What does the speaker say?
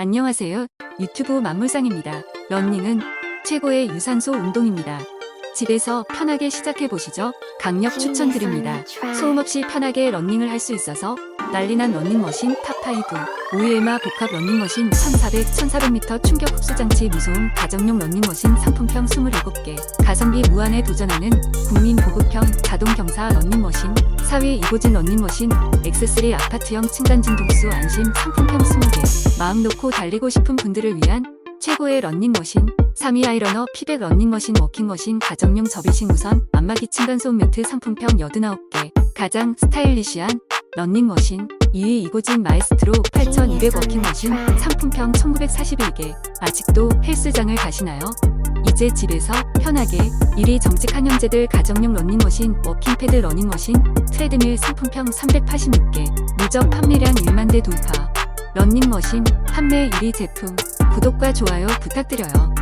안녕하세요. 유튜브 만물상입니다. 러닝은 최고의 유산소 운동입니다. 집에서 편하게 시작해 보시죠. 강력 추천드립니다. 소음 없이 편하게 러닝을 할 수 있어서 난리난 러닝머신 탑5 오유에마 복합 러닝머신 1400, 1400m 충격 흡수 장치 무소음 가정용 러닝머신 상품평 27개 가성비 무한에 도전하는 국민 보급형 자동 경사 러닝머신 4위 이고진 러닝머신 X3 아파트형 층간 진동수 안심 상품평 20개 마음 놓고 달리고 싶은 분들을 위한 최고의 러닝머신 3위 아이러너 피백 러닝머신 워킹머신 가정용 접이식 무선 안마기 층간소음 매트 상품평 89개. 가장 스타일리시한 러닝머신 2위 이고진 마에스트로 8200 워킹머신 상품평 1941개. 아직도 헬스장을 가시나요? 이제 집에서 편하게 1위 정직 한영재들 가정용 러닝머신 워킹패드 러닝머신 트레드밀 상품평 386개. 누적 판매량 1만 대 돌파 러닝머신 판매 1위 제품 구독과 좋아요 부탁드려요.